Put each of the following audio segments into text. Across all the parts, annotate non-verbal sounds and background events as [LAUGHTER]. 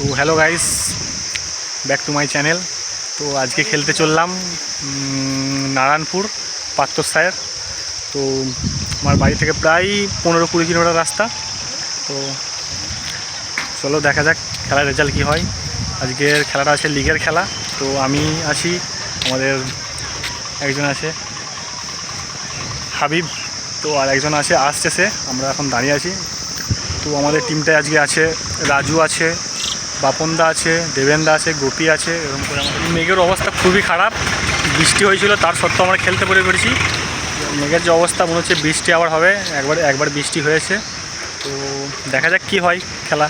তো hello guys back to my channel তো আজকে খেলতে চললাম নারায়ণপুর নারায়ণপুর পাত্রসায়ের তো আমার বাড়ি থেকে প্রায় পনেরো কুড়ি কিলোমিটার রাস্তা। তো চলো দেখা যাক খেলার রেজাল্ট কী হয়। আজকের খেলাটা আছে লিগের খেলা। তো আমি আছি, আমাদের একজন আছে, হাবিব। তো আর একজন আছে আসছে সে আমরা এখন দাঁড়িয়ে আছি। তো আমাদের টিমটায় আজকে আছে, রাজু আছে বাপনদা আছে, দেবেন্দা আছে, গোপী আছে, এরকম করে আমাদের। মেঘের অবস্থা খুবই খারাপ। বৃষ্টি হয়েছিল, তার সত্ত্বেও আমরা খেলতে পেরে পেরেছি। মেঘের যে অবস্থা, মনে হচ্ছে বৃষ্টি আবার হবে। একবার একবার বৃষ্টি হয়েছে। তো দেখা যাক কি হয় খেলা।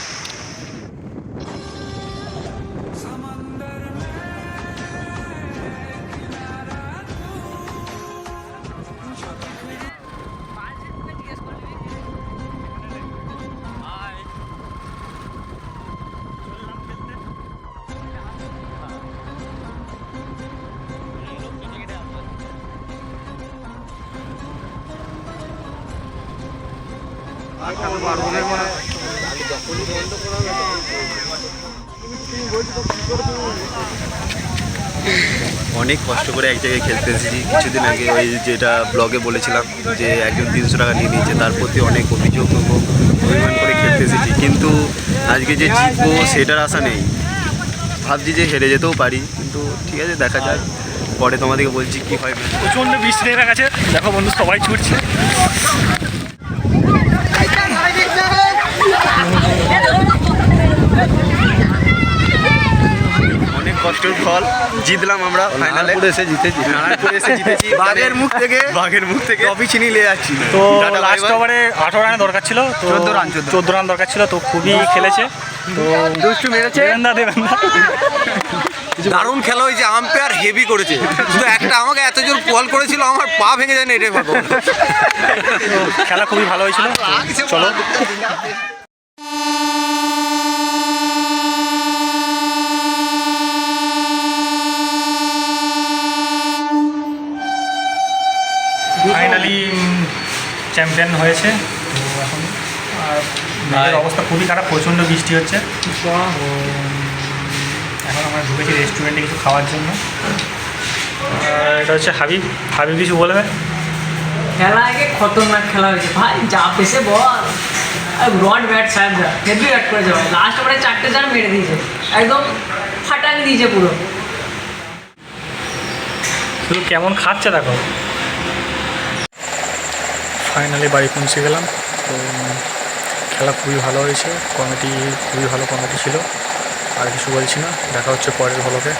অনেক কষ্ট করে এক জায়গায় খেলতে এসেছি কিছুদিন আগে ওই যেটা ব্লগে বলেছিলাম যে একজন তিনশো টাকা নিয়ে নিয়েছে, তার প্রতি অনেক অভিযোগ অভিমান করে খেলতে এসেছি কিন্তু আজকে যে জিতবো সেটার আশা নেই। ভাবছি যে হেরে যেতেও পারি, কিন্তু ঠিক আছে, দেখা যাক। পরে তোমাদেরকে বলছি কি হয়। প্রচণ্ড বৃষ্টি নেমে গেছে। দেখো বন্ধু, সবাই ছুটছে। অনেক কষ্টের ফল। জিতলাম আমরা ফাইনালে এসে জিতেছি। নারায়ণপুরে এসে জিতেছি। [LAUGHS] বাঘের মুখ থেকে বাঘের মুখ থেকে। কফি চিনি নিয়ে যাচ্ছি। তো লাস্ট ওভারে আঠারো রান দরকার ছিল তো 14 রান, চোদ্দ রান। দরকার ছিল তো খুবই খেলেছে। তো দুষ্টু মেরেছে। দেবেন্দা দেবেন্দা দারুণ খেলা হয়েছে আম্পায়ার হেভি করেছে। শুধু একটা আমাকে এত জোর বল করেছিল আমার পা ভেঙে যায় না এটাই খেলা খুবই ভালো হয়েছিল চলো। ফাইনালি চ্যাম্পিয়ন হয়েছে। তো এখন আর অবস্থা খুবই খারাপ প্রচণ্ড বৃষ্টি হচ্ছে। এখন আমরা ঢুকেছি রেস্টুরেন্টে কিছু খাওয়ার জন্য। আর এটা হচ্ছে হাবিব। হাবিব কিছু বলবে খেলা আগে খতরনাক খেলা হয়েছে। ভাই যা পেসে বল। রড ব্যাট সাহেবরা হেভি ব্যাট করেছে ভাই। লাস্ট ওভারে চারটে চার মেরে দিয়েছে। একদম ফাটাক দিয়েছে পুরো। শুধু কেমন খাচ্ছে দেখো। ফাইনালি বাড়ি পৌঁছে গেলাম। তো, খেলা খুবই ভালো হয়েছে। কমিটি খুবই ভালো কমিটি ছিল। আর কিছু বলছি না। দেখা হচ্ছে পরের ব্লগে